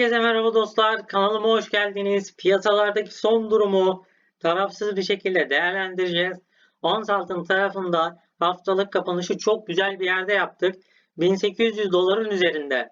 Herkese merhaba dostlar. Kanalıma hoş geldiniz. Piyasalardaki son durumu tarafsız bir şekilde değerlendireceğiz. Ons altın tarafında haftalık kapanışı çok güzel bir yerde yaptık. 1800 doların üzerinde.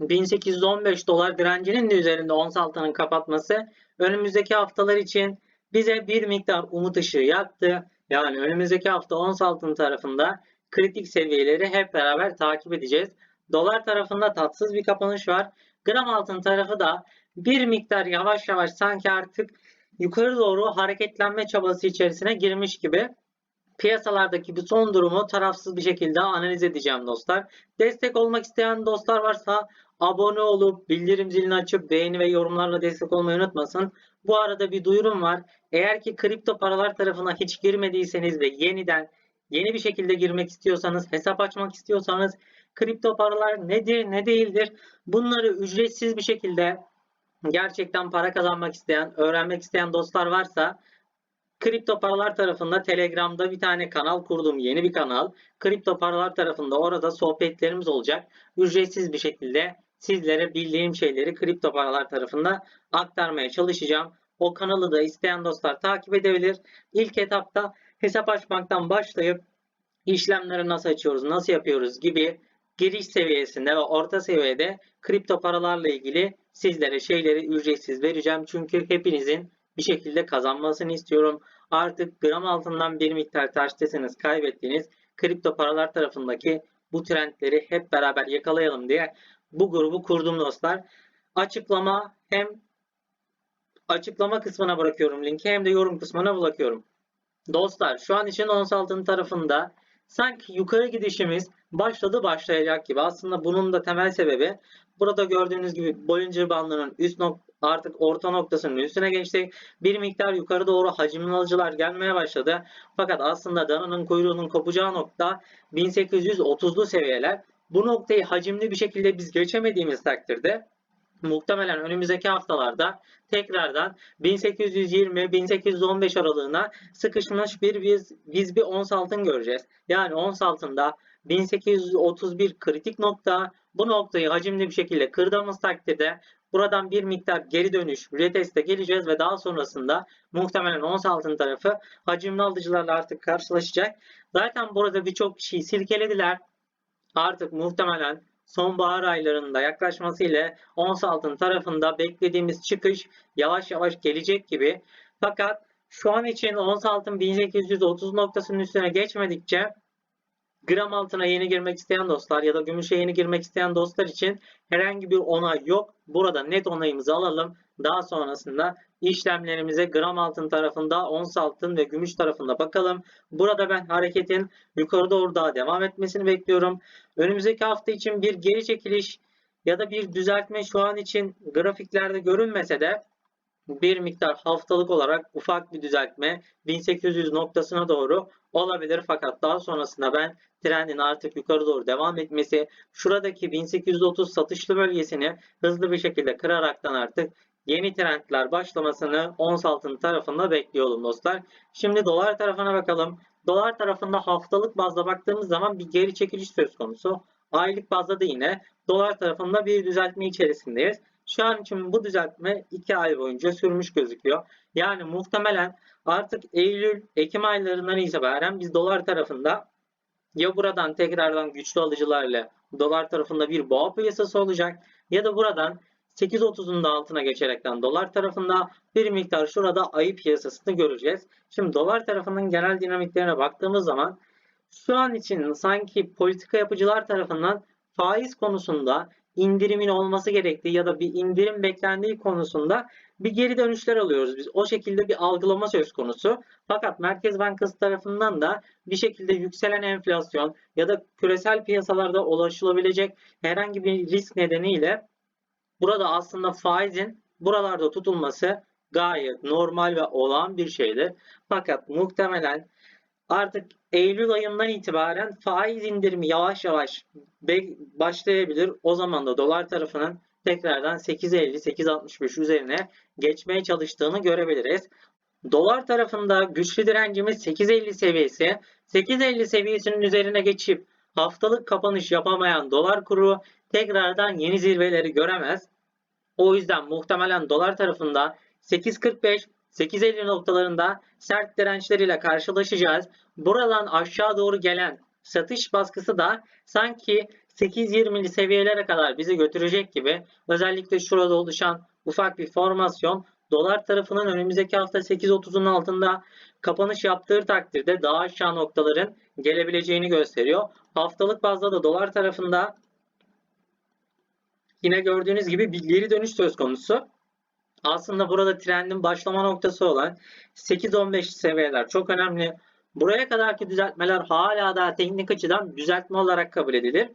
1815 dolar direncinin de üzerinde ons altının kapatması önümüzdeki haftalar için bize bir miktar umut ışığı yaktı. Yani önümüzdeki hafta ons altın tarafında kritik seviyeleri hep beraber takip edeceğiz. Dolar tarafında tatsız bir kapanış var. Gram altın tarafı da bir miktar yavaş yavaş sanki artık yukarı doğru hareketlenme çabası içerisine girmiş gibi. Piyasalardaki bu son durumu tarafsız bir şekilde analiz edeceğim dostlar. Destek olmak isteyen dostlar varsa abone olup bildirim zilini açıp beğeni ve yorumlarla destek olmayı unutmasın. Bu arada bir duyurum var. Eğer ki kripto paralar tarafına hiç girmediyseniz ve yeniden yeni bir şekilde girmek istiyorsanız, hesap açmak istiyorsanız kripto paralar nedir, ne değildir? Bunları ücretsiz bir şekilde gerçekten para kazanmak isteyen, öğrenmek isteyen dostlar varsa kripto paralar tarafında Telegram'da bir tane kanal kurdum. Yeni bir kanal. Kripto paralar tarafında orada sohbetlerimiz olacak. Ücretsiz bir şekilde sizlere bildiğim şeyleri kripto paralar tarafında aktarmaya çalışacağım. O kanalı da isteyen dostlar takip edebilir. İlk etapta hesap açmaktan başlayıp işlemleri nasıl açıyoruz, nasıl yapıyoruz gibi giriş seviyesinde ve orta seviyede kripto paralarla ilgili sizlere şeyleri ücretsiz vereceğim. Çünkü hepinizin bir şekilde kazanmasını istiyorum. Artık gram altından bir miktar taştesiniz kaybettiğiniz kripto paralar tarafındaki bu trendleri hep beraber yakalayalım diye bu grubu kurdum dostlar. Açıklama hem açıklama kısmına bırakıyorum linki hem de yorum kısmına bırakıyorum. Dostlar şu an için ons altın tarafında sanki yukarı gidişimiz başladı başlayacak gibi. Aslında bunun da temel sebebi burada gördüğünüz gibi Bollinger bandının üst nok artık orta noktasının üstüne geçtik. Bir miktar yukarı doğru hacimli alıcılar gelmeye başladı. Fakat aslında dananın kuyruğunun kopacağı nokta 1830'lu seviyeler. Bu noktayı hacimli bir şekilde biz geçemediğimiz takdirde muhtemelen önümüzdeki haftalarda tekrardan 1820-1815 aralığına sıkışmış bir biz, biz bir ons altın göreceğiz. Yani ons altında 1831 kritik nokta. Bu noktayı hacimli bir şekilde kırdığımız takdirde buradan bir miktar geri dönüş reteste geleceğiz ve daha sonrasında muhtemelen ons altın tarafı hacimli alıcılarla artık karşılaşacak. Zaten burada birçok kişiyi silkelediler. Artık muhtemelen sonbahar aylarında yaklaşması ile ons altın tarafında beklediğimiz çıkış yavaş yavaş gelecek gibi. Fakat şu an için ons altın 1830 noktasının üstüne geçmedikçe gram altına yeni girmek isteyen dostlar ya da gümüşe yeni girmek isteyen dostlar için herhangi bir onay yok. Burada net onayımızı alalım. Daha sonrasında işlemlerimize gram altın tarafında, ons altın ve gümüş tarafında bakalım. Burada ben hareketin yukarı doğru daha devam etmesini bekliyorum. Önümüzdeki hafta için bir geri çekiliş ya da bir düzeltme şu an için grafiklerde görünmese de bir miktar haftalık olarak ufak bir düzeltme 1800 noktasına doğru olabilir. Fakat daha sonrasında ben trendin artık yukarı doğru devam etmesi, şuradaki 1830 satışlı bölgesini hızlı bir şekilde kıraraktan artık yeni trendler başlamasını ons altın tarafında bekliyorum dostlar. Şimdi dolar tarafına bakalım. Dolar tarafında haftalık bazda baktığımız zaman bir geri çekiliş söz konusu. Aylık bazda da yine dolar tarafında bir düzeltme içerisindeyiz. Şu an için bu düzeltme 2 ay boyunca sürmüş gözüküyor. Yani muhtemelen artık Eylül, Ekim aylarından itibaren biz dolar tarafında ya buradan tekrardan güçlü alıcılarla dolar tarafında bir boğa piyasası olacak ya da buradan 8.30'un da altına geçerekten dolar tarafında bir miktar şurada ayı piyasasını göreceğiz. Şimdi dolar tarafının genel dinamiklerine baktığımız zaman şu an için sanki politika yapıcılar tarafından faiz konusunda indirimin olması gerektiği ya da bir indirim beklendiği konusunda bir geri dönüşler alıyoruz biz. O şekilde bir algılama söz konusu. Fakat Merkez Bankası tarafından da bir şekilde yükselen enflasyon ya da küresel piyasalarda ulaşılabilecek herhangi bir risk nedeniyle burada aslında faizin buralarda tutulması gayet normal ve olağan bir şeydir. Fakat muhtemelen artık Eylül ayından itibaren faiz indirimi yavaş yavaş başlayabilir. O zaman da dolar tarafının tekrardan 8.50-8.65 üzerine geçmeye çalıştığını görebiliriz. Dolar tarafında güçlü direncimiz 8.50 seviyesi. 8.50 seviyesinin üzerine geçip haftalık kapanış yapamayan dolar kuru tekrardan yeni zirveleri göremez. O yüzden muhtemelen dolar tarafında 8.45 8.50 noktalarında sert dirençleriyle karşılaşacağız. Buradan aşağı doğru gelen satış baskısı da sanki 8.20'li seviyelere kadar bizi götürecek gibi. Özellikle şurada oluşan ufak bir formasyon dolar tarafının önümüzdeki hafta 8.30'un altında kapanış yaptığı takdirde daha aşağı noktaların gelebileceğini gösteriyor. Haftalık bazda da dolar tarafında yine gördüğünüz gibi bir geri dönüş söz konusu. Aslında burada trendin başlama noktası olan 8-15 seviyeler çok önemli. Buraya kadarki düzeltmeler hala da teknik açıdan düzeltme olarak kabul edilir.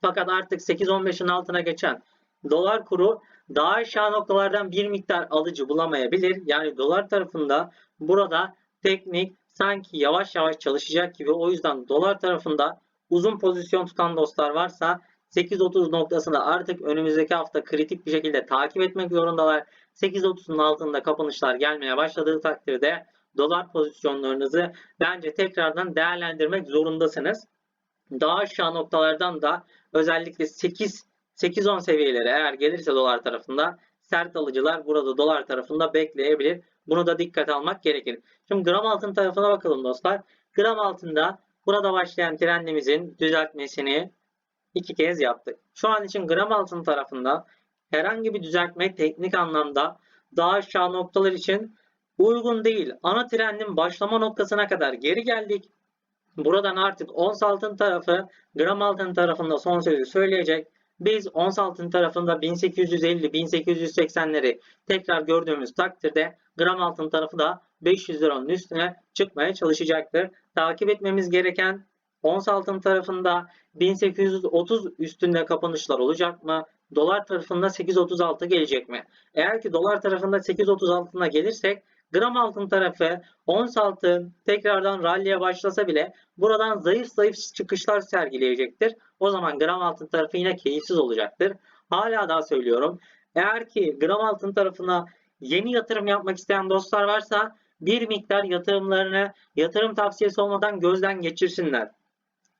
Fakat artık 8-15'in altına geçen dolar kuru daha aşağı noktalardan bir miktar alıcı bulamayabilir. Yani dolar tarafında burada teknik sanki yavaş yavaş çalışacak gibi. O yüzden dolar tarafında uzun pozisyon tutan dostlar varsa 8.30 noktasını artık önümüzdeki hafta kritik bir şekilde takip etmek zorundalar. 8.30'un altında kapanışlar gelmeye başladığı takdirde dolar pozisyonlarınızı bence tekrardan değerlendirmek zorundasınız. Daha aşağı noktalardan da özellikle 8 8-10 seviyeleri eğer gelirse dolar tarafında sert alıcılar burada dolar tarafında bekleyebilir. Bunu da dikkat almak gerekir. Şimdi gram altın tarafına bakalım dostlar. Gram altında burada başlayan trendimizin düzeltmesini iki kez yaptık. Şu an için gram altın tarafında herhangi bir düzeltme teknik anlamda daha aşağı noktalar için uygun değil. Ana trendin başlama noktasına kadar geri geldik. Buradan artık ons altın tarafı gram altın tarafında son sözü söyleyecek. Biz ons altın tarafında 1850-1880'leri tekrar gördüğümüz takdirde gram altın tarafı da 500 liranın üstüne çıkmaya çalışacaktır. Takip etmemiz gereken ons altın tarafında 1830 üstünde kapanışlar olacak mı? Dolar tarafında 8.36 gelecek mi? Eğer ki dolar tarafında 8.36'na gelirsek gram altın tarafı ons altın tekrardan ralliye başlasa bile buradan zayıf zayıf çıkışlar sergileyecektir. O zaman gram altın tarafı yine keyifsiz olacaktır. Hala daha söylüyorum. Eğer ki gram altın tarafına yeni yatırım yapmak isteyen dostlar varsa bir miktar yatırımlarını yatırım tavsiyesi olmadan gözden geçirsinler.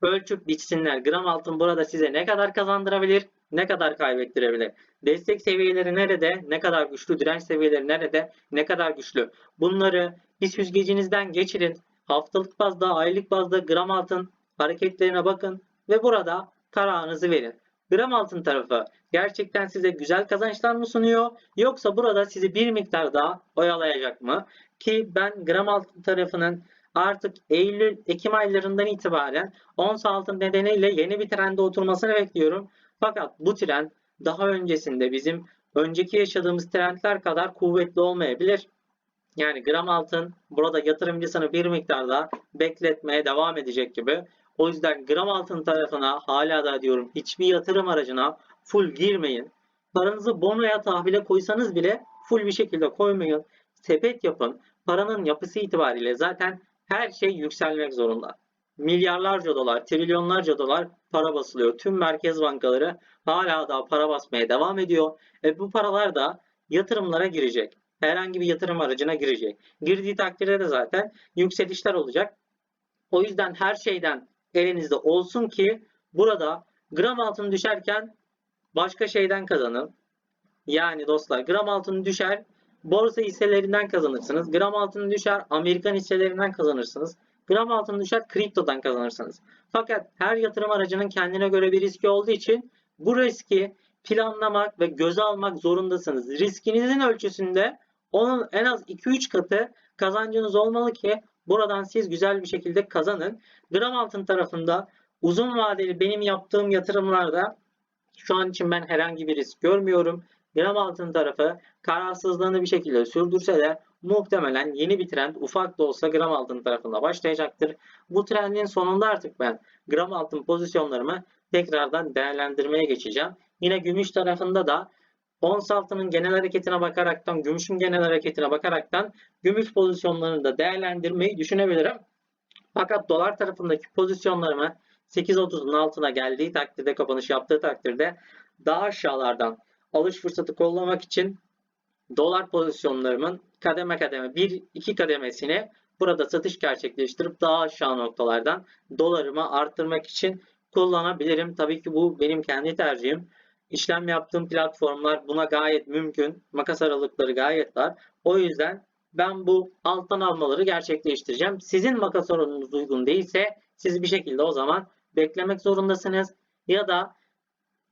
Ölçüp biçsinler. Gram altın burada size ne kadar kazandırabilir, ne kadar kaybettirebilir. Destek seviyeleri nerede, ne kadar güçlü, direnç seviyeleri nerede, ne kadar güçlü. Bunları bir süzgecinizden geçirin. Haftalık bazda, aylık bazda gram altın hareketlerine bakın ve burada kararınızı verin. Gram altın tarafı gerçekten size güzel kazançlar mı sunuyor yoksa burada sizi bir miktar daha oyalayacak mı? Ki ben gram altın tarafının artık Eylül, Ekim aylarından itibaren ons altın nedeniyle yeni bir trende oturmasını bekliyorum. Fakat bu trend daha öncesinde bizim önceki yaşadığımız trendler kadar kuvvetli olmayabilir. Yani gram altın burada yatırımcısını bir miktarda bekletmeye devam edecek gibi. O yüzden gram altın tarafına hala da diyorum hiçbir yatırım aracına full girmeyin. Paranızı bonoya tahvile koysanız bile full bir şekilde koymayın. Sepet yapın. Paranın yapısı itibariyle zaten her şey yükselmek zorunda. Milyarlarca dolar, trilyonlarca dolar para basılıyor. Tüm merkez bankaları hala daha para basmaya devam ediyor. E bu paralar da yatırımlara girecek. Herhangi bir yatırım aracına girecek. Girdiği takdirde de zaten yükselişler olacak. O yüzden her şeyden elinizde olsun ki burada gram altın düşerken başka şeyden kazanın. Yani dostlar gram altın düşer borsa hisselerinden kazanırsınız. Gram altın düşer Amerikan hisselerinden kazanırsınız. Gram altın düşer kriptodan kazanırsınız. Fakat her yatırım aracının kendine göre bir riski olduğu için bu riski planlamak ve göze almak zorundasınız. Riskinizin ölçüsünde onun en az 2-3 katı kazancınız olmalı ki buradan siz güzel bir şekilde kazanın. Gram altın tarafında uzun vadeli benim yaptığım yatırımlarda şu an için ben herhangi bir risk görmüyorum. Gram altın tarafı kararsızlığını bir şekilde sürdürse de muhtemelen yeni bir trend ufak da olsa gram altın tarafında başlayacaktır. Bu trendin sonunda artık ben gram altın pozisyonlarımı tekrardan değerlendirmeye geçeceğim. Yine gümüş tarafında da ons altının genel hareketine bakaraktan, gümüşün genel hareketine bakaraktan gümüş pozisyonlarını da değerlendirmeyi düşünebilirim. Fakat dolar tarafındaki pozisyonlarımı 8.30'un altına geldiği takdirde kapanış yaptığı takdirde daha aşağılardan alış fırsatı kollamak için dolar pozisyonlarımın kademe kademe bir iki kademesini burada satış gerçekleştirip daha aşağı noktalardan dolarımı arttırmak için kullanabilirim. Tabii ki bu benim kendi tercihim. işlem yaptığım platformlar buna gayet mümkün. Makas aralıkları gayet dar. O yüzden ben bu alttan almaları gerçekleştireceğim. Sizin makas oranınız uygun değilse siz bir şekilde o zaman beklemek zorundasınız. Ya da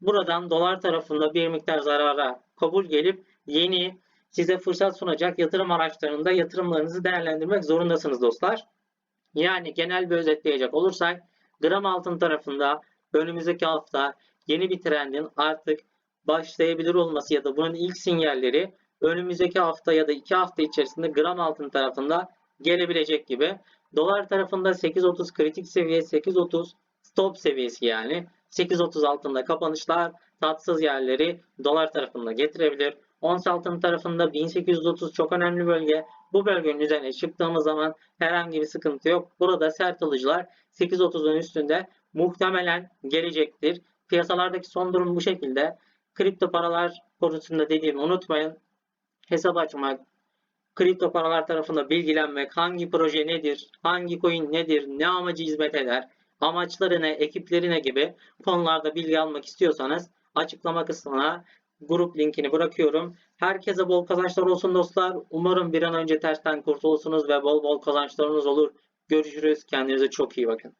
buradan dolar tarafında bir miktar zarara kabul gelip yeni size fırsat sunacak yatırım araçlarında yatırımlarınızı değerlendirmek zorundasınız dostlar. Yani genel bir özetleyecek olursak gram altın tarafında önümüzdeki hafta yeni bir trendin artık başlayabilir olması ya da bunun ilk sinyalleri önümüzdeki hafta ya da iki hafta içerisinde gram altın tarafında gelebilecek gibi. Dolar tarafında 8.30 kritik seviye 8.30 stop seviyesi yani 8.30 altında kapanışlar tatsız yerleri dolar tarafında getirebilir. Ons altın tarafında 1830 çok önemli bölge. Bu bölgenin üzerine çıktığımız zaman herhangi bir sıkıntı yok. Burada sert alıcılar 8.30'un üstünde muhtemelen gelecektir. Piyasalardaki son durum bu şekilde. Kripto paralar konusunda dediğimi unutmayın. Hesap açmak, kripto paralar tarafında bilgilenmek, hangi proje nedir, hangi coin nedir, ne amacı hizmet eder, amaçları ne, ekipleri ne gibi konularda bilgi almak istiyorsanız açıklama kısmına grup linkini bırakıyorum. Herkese bol kazançlar olsun dostlar. Umarım bir an önce tersten kurtulursunuz ve bol bol kazançlarınız olur. Görüşürüz. Kendinize çok iyi bakın.